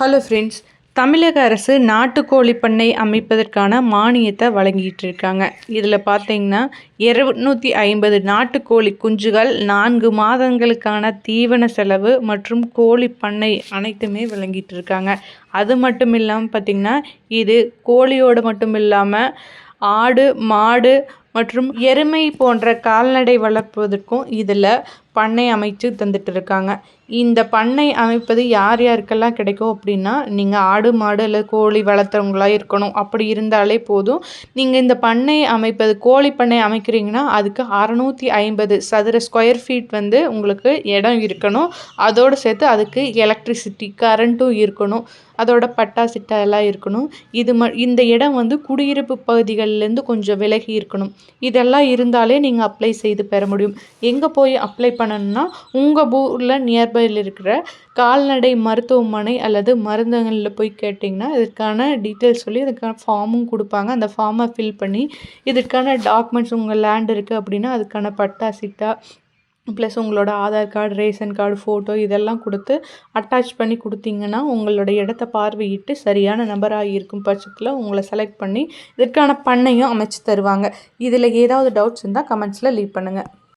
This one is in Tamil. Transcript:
ஹலோ ஃப்ரெண்ட்ஸ் தமிழக அரசு நாட்டுக்கோழி பண்ணை அமைப்பதற்கான மானியத்தை வழங்கிட்டு இருக்காங்க இதில் பார்த்தீங்கன்னா இருநூற்றி ஐம்பது நாட்டுக்கோழி குஞ்சுகள் நான்கு மாதங்களுக்கான தீவன செலவு மற்றும் கோழி பண்ணை அனைத்துமே வழங்கிட்டு இருக்காங்க அது மட்டும் இல்லாமல் பார்த்திங்கன்னா இது கோழியோடு மட்டும் இல்லாமல் ஆடு மாடு மற்றும் எருமை போன்ற கால்நடை வளர்ப்பதற்கும் இதில் பண்ணை அமைச்சு தந்துட்டு இருக்காங்க இந்த பண்ணை அமைப்பது யார் யாருக்கெல்லாம் கிடைக்கும் அப்படின்னா நீங்கள் ஆடு மாடு இல்லை கோழி வளர்த்துறவங்களாக இருக்கணும். அப்படி இருந்தாலே போதும். நீங்கள் இந்த பண்ணை அமைப்பது கோழி பண்ணை அமைக்கிறீங்கன்னா அதுக்கு அறநூற்றி ஐம்பது சதுர ஸ்கொயர் ஃபீட் வந்து உங்களுக்கு இடம் இருக்கணும். அதோடு சேர்த்து அதுக்கு எலக்ட்ரிசிட்டி கரண்ட்டும் இருக்கணும். அதோட பட்டா சிட்டா எல்லாம் இருக்கணும். இது ம இந்த இடம் வந்து குடியிருப்பு பகுதிகள்லேருந்து கொஞ்சம் விலகி இருக்கணும். இதெல்லாம் இருந்தாலே நீங்கள் அப்ளை செய்து பெற முடியும். எங்கே போய் அப்ளை பண்ணணும்னா உங்கள் ஊரில் நியர்பையில் இருக்கிற கால்நடை மருத்துவமனை அல்லது மருந்தகங்களில் போய் கேட்டிங்கன்னா இதுக்கான டீட்டெயில்ஸ் சொல்லி இதுக்கான ஃபார்மும் கொடுப்பாங்க. அந்த ஃபார்மை ஃபில் பண்ணி இதுக்கான டாக்குமெண்ட்ஸ் உங்கள் லேண்ட் இருக்குது அப்படின்னா அதுக்கான பட்டா சிட்டா ப்ளஸ் உங்களோட Aadhaar card ration card photo இதெல்லாம் கொடுத்து அட்டாச் பண்ணி கொடுத்தீங்கன்னா உங்களோட இடத்த பார்வையிட்டு சரியான நபராக இருக்கும் பட்சத்தில் உங்களை செலக்ட் பண்ணி இதற்கான பண்ணையும் அமைச்சு தருவாங்க. இதில் ஏதாவது டவுட்ஸ் இருந்தால் கமெண்ட்ஸில் லீவ் பண்ணுங்கள்